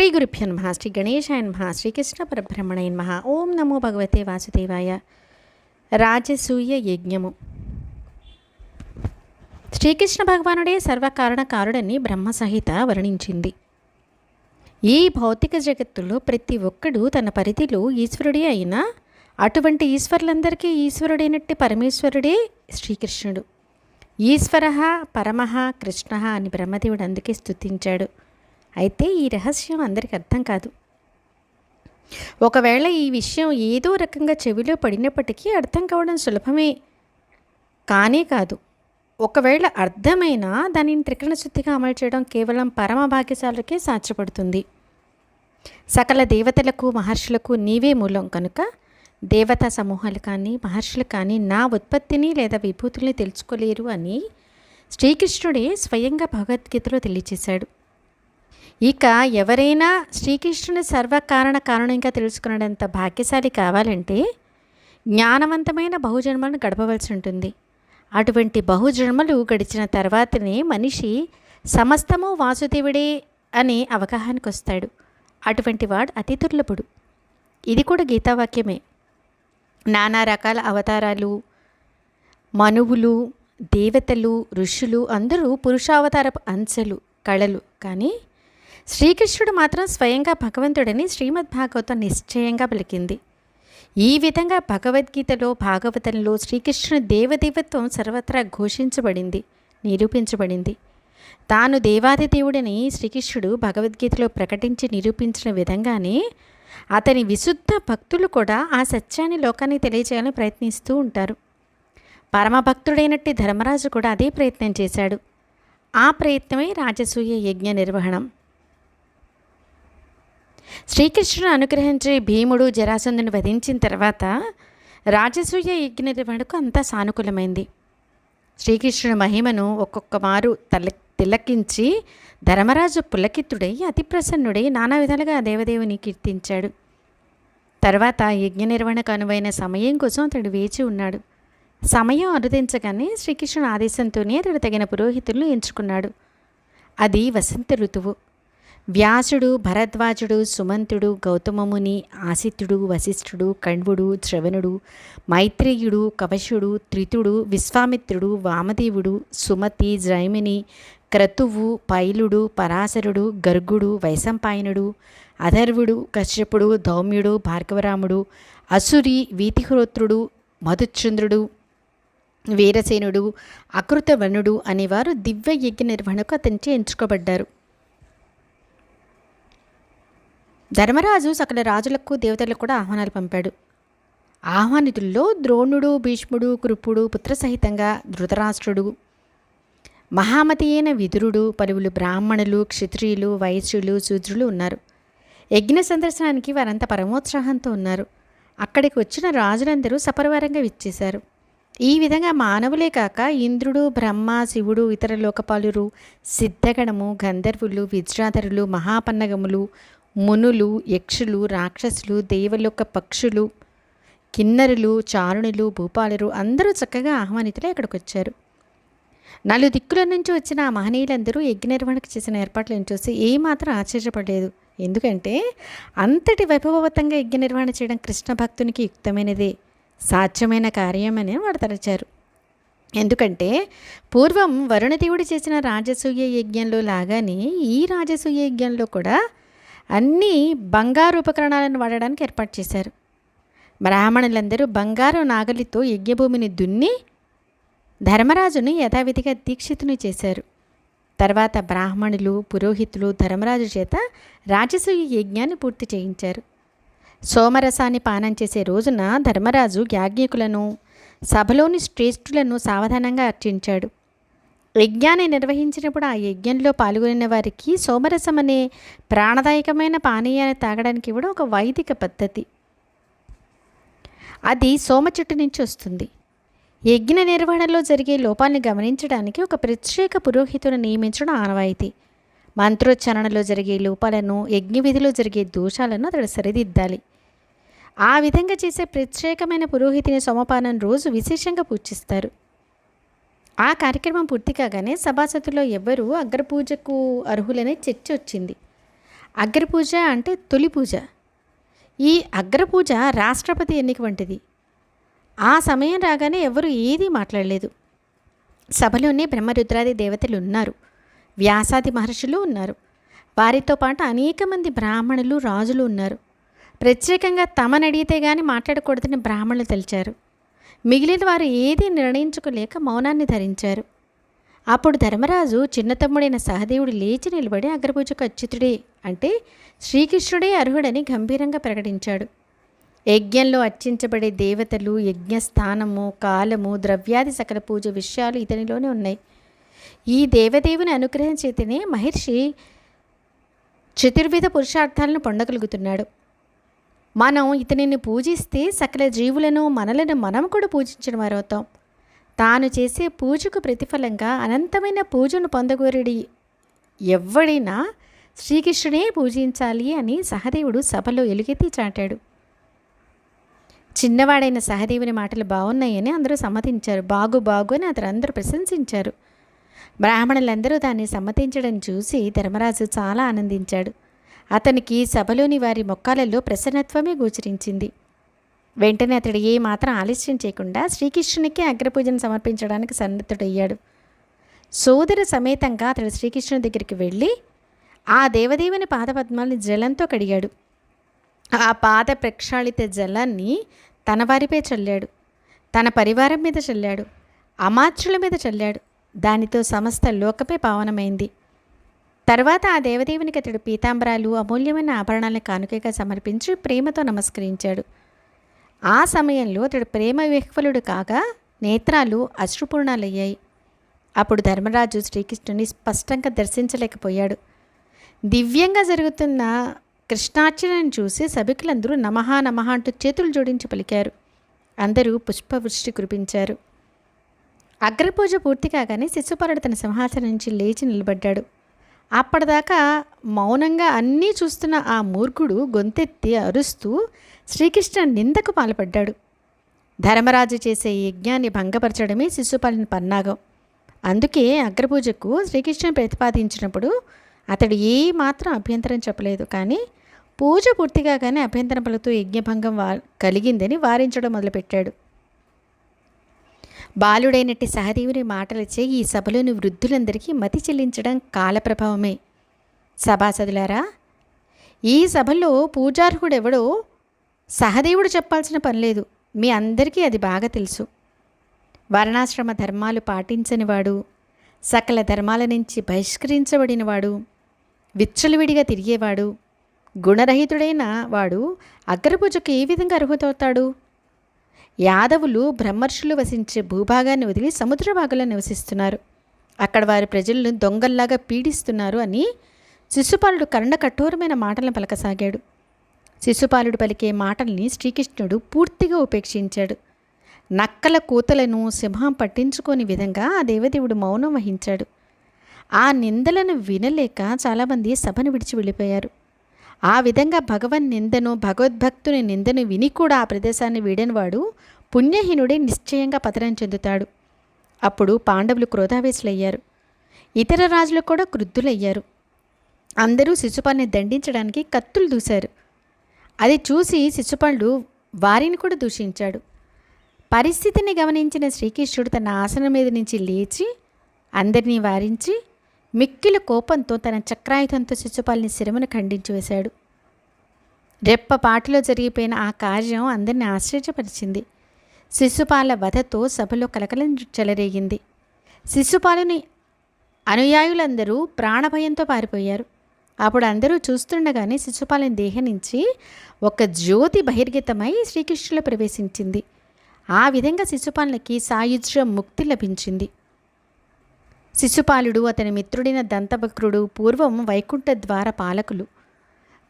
శ్రీ గురుభ్య నమ శ్రీ గణేశాయ నమ శ్రీకృష్ణ పరబ్రహ్మణయ నమ ఓం నమో భగవతే వాసుదేవాయ రాజసూయ యజ్ఞము శ్రీకృష్ణ భగవానుడే సర్వకారణకారుడని బ్రహ్మ సహిత వర్ణించింది. ఈ భౌతిక జగత్తులో ప్రతి ఒక్కడు తన పరిధిలో ఈశ్వరుడే అయినా అటువంటి ఈశ్వరులందరికీ ఈశ్వరుడైనట్టి పరమేశ్వరుడే శ్రీకృష్ణుడు. ఈశ్వర పరమః కృష్ణ అని బ్రహ్మదేవుడు అందుకే స్తుతించాడు. అయితే ఈ రహస్యం అందరికీ అర్థం కాదు. ఒకవేళ ఈ విషయం ఏదో రకంగా చెవిలో పడినప్పటికీ అర్థం కావడం సులభమే. కానే కాదు ఒకవేళ అర్థమైనా దానిని త్రికరణ శుద్ధిగా అమలు చేయడం కేవలం పరమ భాగ్యశాలకే సాధ్యపడుతుంది. సకల దేవతలకు మహర్షులకు నీవే మూలం కనుక దేవతా సమూహాలు కానీ మహర్షులు కానీ నా ఉత్పత్తిని లేదా విభూతుల్ని తెలుసుకోలేరు అని శ్రీకృష్ణుడే స్వయంగా భగవద్గీతలో తెలియచేశాడు ఇక ఎవరైనా శ్రీకృష్ణుని సర్వకారణ కారణంగా తెలుసుకునేంత భాగ్యశాలి కావాలంటే జ్ఞానవంతమైన బహుజన్మలను గడపవలసి ఉంటుంది. అటువంటి బహుజన్మలు గడిచిన తర్వాతనే మనిషి సమస్తము వాసుదేవుడే అనే అవగాహనకు వస్తాడు. అటువంటి వాడు అతి దుర్లభుడు. ఇది కూడా గీతావాక్యమే. నానా రకాల అవతారాలు మనువులు దేవతలు ఋషులు అందరూ పురుషావతారపు అంచెలు కళలు. కానీ శ్రీకృష్ణుడు మాత్రం స్వయంగా భగవంతుడని శ్రీమద్ భాగవతం నిశ్చయంగా పలికింది. ఈ విధంగా భగవద్గీతలో భాగవతంలో శ్రీకృష్ణుని దేవదేవత్వం సర్వత్రా ఘోషించబడింది నిరూపించబడింది. తాను దేవాది దేవుడని శ్రీకృష్ణుడు భగవద్గీతలో ప్రకటించి నిరూపించిన విధంగానే అతని విశుద్ధ భక్తులు కూడా ఆ సత్యాన్ని లోకాన్ని తెలియజేయాలని ప్రయత్నిస్తూ ఉంటారు. పరమభక్తుడైనట్టి ధర్మరాజు కూడా అదే ప్రయత్నం చేశాడు. ఆ ప్రయత్నమే రాజసూయ యజ్ఞ నిర్వహణం. శ్రీకృష్ణుడు అనుగ్రహించి భీముడు జరాసంధుని వధించిన తర్వాత రాజసూయ యజ్ఞ నిర్వహణకు అంతా సానుకూలమైంది. శ్రీకృష్ణుడి మహిమను ఒక్కొక్క మారు తల తిలకించి ధర్మరాజు పులకిత్తుడై అతి ప్రసన్నుడై నానా విధాలుగా దేవదేవుని కీర్తించాడు. తర్వాత యజ్ఞ నిర్వహణకు అనువైన సమయం కోసం అతడు వేచి ఉన్నాడు. సమయం అనుదించగానే శ్రీకృష్ణుడు ఆదేశంతోనే అతడు తగిన పురోహితులను ఎంచుకున్నాడు. అది వసంత ఋతువు. వ్యాసుడు భరద్వాజుడు సుమంతుడు గౌతమముని ఆసిత్యుడు వశిష్ఠుడు కణ్వుడు శ్రవణుడు మైత్రేయుడు కవశుడు త్రితుడు విశ్వామిత్రుడు వామదేవుడు సుమతి జైమిని క్రతువు పైలుడు పరాశరుడు గర్గుడు వైశంపాయనుడు అధర్వుడు కశ్యపుడు ధౌమ్యుడు భార్గవరాముడు అసురి వీతిహ్రోత్రుడు మధుచంద్రుడు వీరసేనుడు అకృతవనుడు అనేవారు దివ్య యజ్ఞ నిర్వహణకు అతనిచే ఎంచుకోబడ్డారు. ధర్మరాజు సకల రాజులకు దేవతలకు కూడా ఆహ్వానాలు పంపాడు. ఆహ్వానితుల్లో ద్రోణుడు భీష్ముడు కృపుడు పుత్రసహితంగా ధృతరాష్ట్రుడు. మహామతి అయిన విదురుడు పలువులు బ్రాహ్మణులు క్షత్రియులు వైశ్యులు శూద్రులు ఉన్నారు. యజ్ఞ సందర్శనానికి వారంతా పరమోత్సాహంతో ఉన్నారు. అక్కడికి వచ్చిన రాజులందరూ సపరివారంగా విచ్చేశారు. ఈ విధంగా మానవులే కాక ఇంద్రుడు బ్రహ్మ శివుడు ఇతర లోకపాలురు సిద్ధగణము గంధర్వులు విజ్రాధరులు మహాపన్నగములు మునులు యక్షులు రాక్షసులు దేవలోక పక్షులు కిన్నరులు చారుణులు భూపాలురు అందరూ చక్కగా ఆహ్వానితులే ఇక్కడికి వచ్చారు నలు దిక్కుల నుంచి వచ్చిన ఆ మహనీయులందరూ యజ్ఞ నిర్వహణకు చేసిన ఏర్పాట్లను చూసి ఏమాత్రం ఆశ్చర్యపడలేదు. ఎందుకంటే అంతటి వైభవతంగా యజ్ఞ నిర్వహణ చేయడం కృష్ణ భక్తునికి యుక్తమైనదే సాధ్యమైన కార్యమని వాడు తలచారు. ఎందుకంటే పూర్వం వరుణదేవుడు చేసిన రాజసూయ యజ్ఞంలో లాగానే ఈ రాజసూయ యజ్ఞంలో కూడా అన్నీ బంగారు ఉపకరణాలను వాడడానికి ఏర్పాటు చేశారు. బ్రాహ్మణులందరూ బంగారు నాగలితో యజ్ఞభూమిని దున్ని ధర్మరాజును యథావిధిగా దీక్షితుని చేశారు. తర్వాత బ్రాహ్మణులు పురోహితులు ధర్మరాజు చేత రాజసూయ యజ్ఞాన్ని పూర్తి చేయించారు. సోమరసాన్ని పానం చేసే రోజున ధర్మరాజు యాజ్ఞికులను సభలోని శ్రేష్ఠులను సావధానంగా అర్చించాడు. యజ్ఞాన్ని నిర్వహించినప్పుడు ఆ యజ్ఞంలో పాల్గొనిన వారికి సోమరసం అనే ప్రాణదాయకమైన పానీయాన్ని తాగడానికి కూడా ఒక వైదిక పద్ధతి. అది సోమ చెట్టు నుంచి వస్తుంది. యజ్ఞ నిర్వహణలో జరిగే లోపాలను గమనించడానికి ఒక ప్రత్యేక పురోహితుని నియమించడం ఆనవాయితీ. మంత్రోచ్చారణలో జరిగే లోపాలను యజ్ఞ విధిలో జరిగే దోషాలను అతడు సరిదిద్దాలి. ఆ విధంగా చేసే ప్రత్యేకమైన పురోహితుని సోమపానం రోజు విశేషంగా పూజిస్తారు. ఆ కార్యక్రమం పూర్తి కాగానే సభాసతుల్లో ఎవ్వరూ అగ్రపూజకు అర్హులనే చర్చ వచ్చింది. అగ్రపూజ అంటే తొలి పూజ. ఈ అగ్రపూజ రాష్ట్రపతి ఎన్నిక వంటిది. ఆ సమయం రాగానే ఎవరు ఏదీ మాట్లాడలేదు. సభలోనే బ్రహ్మరుద్రాది దేవతలు ఉన్నారు. వ్యాసాది మహర్షులు ఉన్నారు. వారితో పాటు అనేక మంది బ్రాహ్మణులు రాజులు ఉన్నారు. ప్రత్యేకంగా తమనడిగితే కానీ మాట్లాడకూడదని బ్రాహ్మణులు తెలిచారు. మిగిలిన వారు ఏదీ నిర్ణయించుకోలేక మౌనాన్ని ధరించారు. అప్పుడు ధర్మరాజు చిన్న తమ్ముడైన సహదేవుడు లేచి నిలబడి అగ్రపూజకు అచ్యుతుడే అంటే శ్రీకృష్ణుడే అర్హుడని గంభీరంగా ప్రకటించాడు. యజ్ఞంలో అర్చించబడే దేవతలు యజ్ఞస్థానము కాలము ద్రవ్యాది సకల పూజ విషయాలు ఇతనిలోనే ఉన్నాయి. ఈ దేవదేవుని అనుగ్రహం చేతనే మహర్షి చతుర్విధ పురుషార్థాలను పొందగలుగుతున్నాడు. మనం ఇతనిని పూజిస్తే సకల జీవులను మనలను మనం కూడా పూజించిన వారవుతాం. తాను చేసే పూజకు ప్రతిఫలంగా అనంతమైన పూజను పొందగోరడి ఎవ్వడైనా శ్రీకృష్ణుడే పూజించాలి అని సహదేవుడు సభలో ఎలుగెత్తి చాటాడు. చిన్నవాడైన సహదేవుని మాటలు బాగున్నాయని అందరూ సమ్మతించారు. బాగు బాగు అని అతను అందరూ ప్రశంసించారు. బ్రాహ్మణులందరూ దాన్ని సమ్మతించడం చూసి ధర్మరాజు చాలా ఆనందించాడు. అతనికి సభలోని వారి మొక్కాలలో ప్రసన్నత్వమే గోచరించింది. వెంటనే అతడు ఏ మాత్రం ఆలస్యం చేయకుండా శ్రీకృష్ణునికి అగ్రపూజను సమర్పించడానికి సన్నద్ధుడయ్యాడు. సోదర సమేతంగా అతడు శ్రీకృష్ణుని దగ్గరికి వెళ్ళి ఆ దేవదేవుని పాదపద్మాల్ని జలంతో కడిగాడు. ఆ పాద ప్రక్షాళిత జలాన్ని తన వారిపై చల్లాడు. తన పరివారం మీద చల్లాడు. అమాత్యుల మీద చల్లాడు. దానితో సమస్త లోకమే పావనమైంది. తర్వాత ఆ దేవదేవునికి అతడు పీతాంబరాలు అమూల్యమైన ఆభరణాలను కానుకగా సమర్పించి ప్రేమతో నమస్కరించాడు. ఆ సమయంలో అతడు ప్రేమ విహ్వలుడు కాగా నేత్రాలు అశ్రుపూర్ణాలయ్యాయి. అప్పుడు ధర్మరాజు శ్రీకృష్ణుని స్పష్టంగా దర్శించలేకపోయాడు. దివ్యంగా జరుగుతున్న కృష్ణార్చనను చూసి సభికులందరూ నమహా నమహ అంటూ చేతులు జోడించి పలికారు. అందరూ పుష్పవృష్టి కురిపించారు. అగ్రపూజ పూర్తి కాగానే శిశుపరుడు తన సింహాసనం నుంచి లేచి నిలబడ్డాడు. అప్పటిదాకా మౌనంగా అన్నీ చూస్తున్న ఆ మూర్ఖుడు గొంతెత్తి అరుస్తూ శ్రీకృష్ణ నిందకు పాల్పడ్డాడు. ధర్మరాజు చేసే యజ్ఞాన్ని భంగపరచడమే శిశుపాలిన పన్నాగం. అందుకే అగ్రపూజకు శ్రీకృష్ణ ప్రతిపాదించినప్పుడు అతడు ఏ మాత్రం అభ్యంతరం చెప్పలేదు. కానీ పూజ పూర్తిగా కానీ అభ్యంతరం పలుకుతూ యజ్ఞభంగం వా కలిగిందని వారించడం మొదలుపెట్టాడు. బాలుడైనట్టి సహదేవుని మాటలచే ఈ సభలోని వృద్ధులందరికీ మతి చెల్లించడం కాలప్రభావమే. సభాసదులారా ఈ సభలో పూజార్హుడెవడో సహదేవుడు చెప్పాల్సిన పని లేదు మీ అందరికీ అది బాగా తెలుసు. వర్ణాశ్రమ ధర్మాలు పాటించనివాడు సకల ధర్మాల నుంచి బహిష్కరించబడినవాడు విచ్చలవిడిగా తిరిగేవాడు గుణరహితుడైన వాడు అగ్రపూజకు ఏ విధంగా అర్హుతవుతాడు? యాదవులు బ్రహ్మర్షులు వసించే భూభాగాన్ని వదిలి సముద్ర భాగంలో నివసిస్తున్నారు. అక్కడ వారి ప్రజలను దొంగల్లాగా పీడిస్తున్నారు అని శిశుపాలుడు కర్ణ కఠోరమైన మాటలను పలకసాగాడు. శిశుపాలుడు పలికే మాటల్ని శ్రీకృష్ణుడు పూర్తిగా ఉపేక్షించాడు. నక్కల కూతలను సింహం పట్టించుకోని విధంగా ఆ దేవదేవుడు మౌనం వహించాడు. ఆ నిందలను వినలేక చాలామంది సభను విడిచి వెళ్ళిపోయారు. ఆ విధంగా భగవన్ నిందను భగవద్భక్తుని నిందను విని కూడా ఆ ప్రదేశాన్ని వీడనివాడు పుణ్యహీనుడే నిశ్చయంగా పతనం చెందుతాడు. అప్పుడు పాండవులు క్రోధావేశులయ్యారు. ఇతర రాజులు కూడా క్రుద్ధులయ్యారు. అందరూ శిశుపాల్ని దండించడానికి కత్తులు దూశారు. అది చూసి శిశుపాలుడు వారిని కూడా దూషించాడు. పరిస్థితిని గమనించిన శ్రీకృష్ణుడు తన ఆసనం మీద నుంచి లేచి అందరినీ వారించి మిక్కిల కోపంతో తన చక్రాయుధంతో శిశుపాలిని శిరమును ఖండించి వేశాడు. రెప్పపాటులో జరిగిపోయిన ఆ కార్యం అందరిని ఆశ్చర్యపరిచింది. శిశుపాల వధతో సభలో కలకలం చెలరేగింది. శిశుపాలుని అనుయాయులందరూ ప్రాణభయంతో పారిపోయారు. అప్పుడు అందరూ చూస్తుండగానే శిశుపాలని దేహనించి ఒక జ్యోతి బహిర్గతమై శ్రీకృష్ణులో ప్రవేశించింది. ఆ విధంగా శిశుపాలకి సాయుజ్య ముక్తి లభించింది. శిశుపాలుడు అతని మిత్రుడైన దంతభక్రుడు పూర్వం వైకుంఠ ద్వార పాలకులు.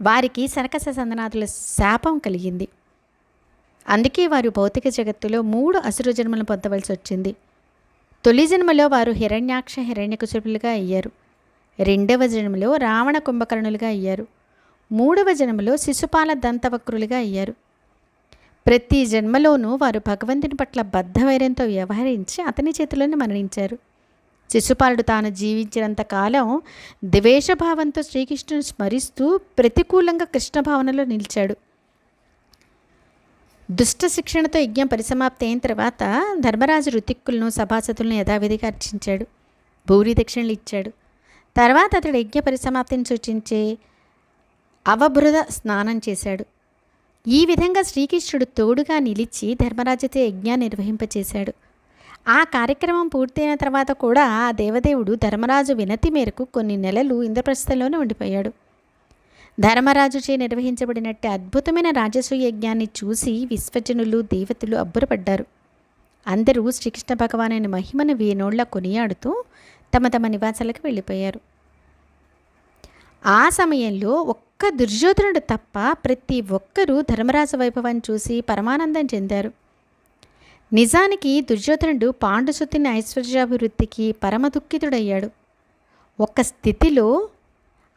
వారికి సనకస సందనాథుల శాపం కలిగింది. అందుకే వారు భౌతిక జగత్తులో మూడు అసుర జన్మలను పొందవలసి వచ్చింది. తొలి జన్మలో వారు హిరణ్యాక్ష హిరణ్యకుశులుగా అయ్యారు. రెండవ జన్మలో రావణ కుంభకర్ణులుగా అయ్యారు. మూడవ జన్మలో శిశుపాల దంతవక్రులుగా అయ్యారు. ప్రతి జన్మలోనూ వారు భగవంతుని పట్ల బద్ధవైర్యంతో వ్యవహరించి అతని చేతిలోనే మరణించారు. శిశుపాలుడు తాను జీవించినంత కాలం ద్వేషభావంతో శ్రీకృష్ణుని స్మరిస్తూ ప్రతికూలంగా కృష్ణ భావనలో నిలిచాడు. దుష్ట శిక్షణతో యజ్ఞం పరిసమాప్తి అయిన తర్వాత ధర్మరాజు ఋతిక్కులను సభాసతులను యథావిధిగా అర్చించాడు. భూరి దక్షిణలు ఇచ్చాడు. తర్వాత అతడు యజ్ఞ పరిసమాప్తిని సూచించే అవబృద స్నానం చేశాడు. ఈ విధంగా శ్రీకృష్ణుడు తోడుగా నిలిచి ధర్మరాజుతో యజ్ఞాన్ని నిర్వహింపచేశాడు. ఆ కార్యక్రమం పూర్తయిన తర్వాత కూడా ఆ దేవదేవుడు ధర్మరాజు వినతి మేరకు కొన్ని నెలలు ఇంద్రప్రస్థంలోనే ఉండిపోయాడు. ధర్మరాజుచే నిర్వహించబడినట్టు అద్భుతమైన రాజసూయ యజ్ఞాన్ని చూసి విశ్వజనులు దేవతలు అబ్బురపడ్డారు. అందరూ శ్రీకృష్ణ భగవానైన మహిమను వీనోళ్ళ కొనియాడుతూ తమ తమ నివాసాలకు వెళ్ళిపోయారు. ఆ సమయంలో ఒక్క దుర్యోధనుడు తప్ప ప్రతి ఒక్కరూ ధర్మరాజు వైభవాన్ని చూసి పరమానందం చెందారు. నిజానికి దుర్యోధనుడు పాండుసుతిని ఐశ్వర్యాభివృద్ధికి పరమ దుఃఖితుడయ్యాడు ఒక స్థితిలో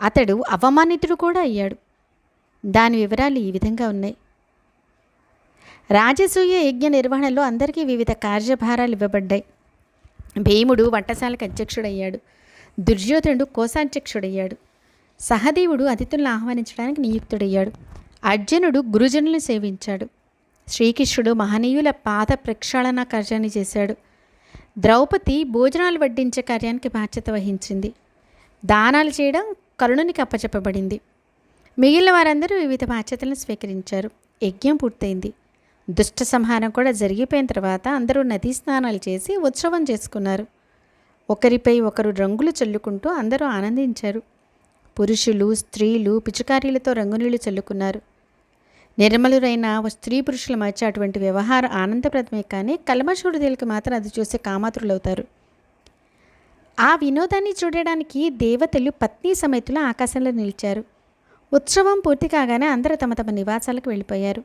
అతడు అవమానితుడు కూడా అయ్యాడు. దాని వివరాలు ఈ విధంగా ఉన్నాయి. రాజసూయ యజ్ఞ నిర్వహణలో అందరికీ వివిధ కార్యభారాలు ఇవ్వబడ్డాయి. భీముడు వంటశాలకు అధ్యక్షుడయ్యాడు. దుర్యోధనుడు కోశాధ్యక్షుడయ్యాడు. సహదేవుడు అతిథులను ఆహ్వానించడానికి నియుక్తుడయ్యాడు. అర్జునుడు గురుజనులను సేవించాడు. శ్రీకృష్ణుడు మహనీయుల పాద ప్రక్షాళన కార్యాన్ని చేశాడు. ద్రౌపది భోజనాలు వడ్డించే కార్యానికి బాధ్యత వహించింది. దానాలు చేయడం కరుణునికి అప్పచెప్పబడింది. మిగిలిన వారందరూ వివిధ బాధ్యతలను స్వీకరించారు. యజ్ఞం పూర్తయింది. దుష్ట సంహారం కూడా జరిగిపోయిన తర్వాత అందరూ నదీ స్నానాలు చేసి ఉత్సవం చేసుకున్నారు. ఒకరిపై ఒకరు రంగులు చల్లుకుంటూ అందరూ ఆనందించారు. పురుషులు స్త్రీలు పిచుకారీలతో రంగునీళ్ళు చల్లుకున్నారు. నిర్మలురైన స్త్రీ పురుషుల మధ్య అటువంటి వ్యవహారం ఆనందప్రదమే కానీ కల్మషుడిదేలకు మాత్రం అది చూసి కామాతులవుతారు ఆ వినోదాన్ని చూడడానికి దేవతలు పత్ని సమేతులు ఆకాశంలో నిలిచారు. ఉత్సవం పూర్తి కాగానే అందరూ తమ తమ నివాసాలకు వెళ్ళిపోయారు.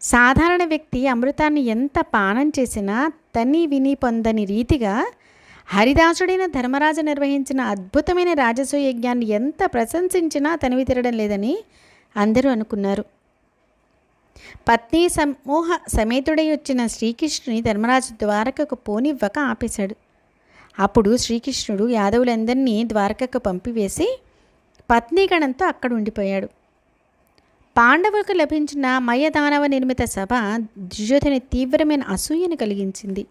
సాధారణ వ్యక్తి అమృతాన్ని ఎంత పానం చేసినా తని విని పొందని రీతిగా హరిదాసుడైన ధర్మరాజు నిర్వహించిన అద్భుతమైన రాజసూయ యజ్ఞాన్ని ఎంత ప్రశంసించినా తనివి తిరడం లేదని అందరూ అనుకున్నారు. పత్ని సమూహ సమేతుడై వచ్చిన శ్రీకృష్ణుని ధర్మరాజు ద్వారకకు పోనివ్వక ఆపేశాడు. అప్పుడు శ్రీకృష్ణుడు యాదవులందరినీ ద్వారకకు పంపివేసి పత్నీగణంతో అక్కడ ఉండిపోయాడు. పాండవులకు లభించిన మయదానవ నిర్మిత సభ దుర్యోధని తీవ్రమైన అసూయను కలిగించింది.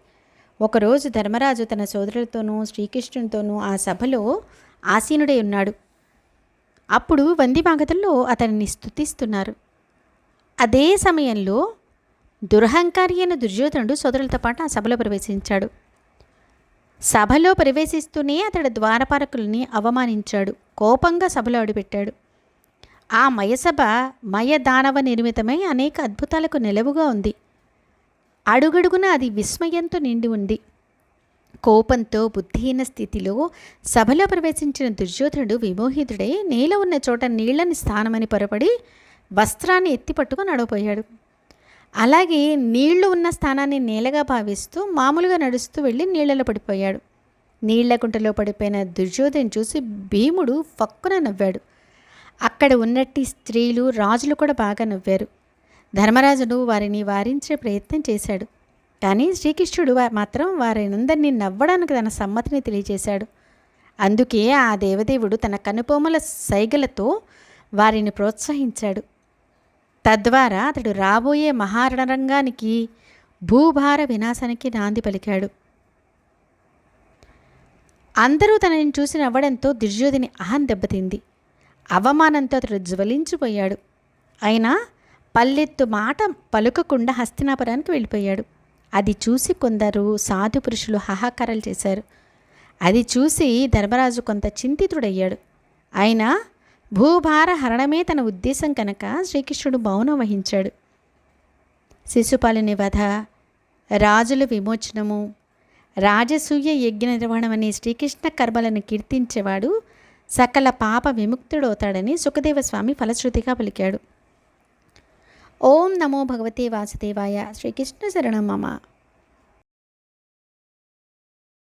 ఒకరోజు ధర్మరాజు తన సోదరులతోనూ శ్రీకృష్ణునితోనూ ఆ సభలో ఆసీనుడై ఉన్నాడు. అప్పుడు వందిమాగతుల్లో అతనిని స్తుతిస్తున్నారు. అదే సమయంలో దురహంకారి అయిన దుర్యోధనుడు సోదరులతో పాటు ఆ సభలో ప్రవేశించాడు. సభలో ప్రవేశిస్తూనే అతడు ద్వారపాలకుల్ని అవమానించాడు. కోపంగా సభలో అడుపెట్టాడు ఆ మయసభ మయదానవ నిర్మితమై అనేక అద్భుతాలకు నిలవుగా ఉంది. అడుగడుగున అది విస్మయంతో నిండి ఉంది. కోపంతో బుద్ధిహీన స్థితిలో సభలో ప్రవేశించిన దుర్యోధనుడు విమోహితుడై నేల ఉన్న చోట నీళ్ళని స్థానమని పొరపడి వస్త్రాన్ని ఎత్తిపట్టుకు నడవపోయాడు అలాగే నీళ్ళు ఉన్న స్థానాన్ని నేలగా భావిస్తూ మామూలుగా నడుస్తూ వెళ్ళి నీళ్ళలో పడిపోయాడు. నీళ్ళ గుంటలో పడిపోయిన దుర్యోధన్ చూసి భీముడు ఫక్కున నవ్వాడు. అక్కడ ఉన్నట్టి స్త్రీలు రాజులు కూడా బాగా నవ్వారు. ధర్మరాజును వారిని వారించే ప్రయత్నం చేశాడు. కానీ శ్రీకృష్ణుడు మాత్రం వారినందరినీ నవ్వడానికి తన సమ్మతిని తెలియజేశాడు. అందుకే ఆ దేవదేవుడు తన కనుపోమల సైగలతో వారిని ప్రోత్సహించాడు. తద్వారా అతడు రాబోయే మహారణరంగానికి భూభార వినాశానికి నాంది పలికాడు. అందరూ తనని చూసి నవ్వడంతో దుర్యోధిని అహం దెబ్బతింది. అవమానంతో అతడు జ్వలించిపోయాడు. అయినా పల్లెత్తు మాట పలుకకుండా హస్తినాపురానికి వెళ్ళిపోయాడు. అది చూసి కొందరు సాధు పురుషులు హాహాకారాలు చేశారు. అది చూసి ధర్మరాజు కొంత చింతితుడయ్యాడు. అయినా భూభార హరణమే తన ఉద్దేశం కనుక శ్రీకృష్ణుడు మౌనం వహించాడు. శిశుపాలుని వధ రాజుల విమోచనము రాజసూయ యజ్ఞ నిర్వహణం అనే శ్రీకృష్ణ కర్మలను కీర్తించేవాడు సకల పాప విముక్తుడవుతాడని సుఖదేవస్వామి ఫలశ్రుతిగా పలికాడు. ఓం నమో భగవతే వాసుదేవాయ శ్రీకృష్ణ శరణం మమ.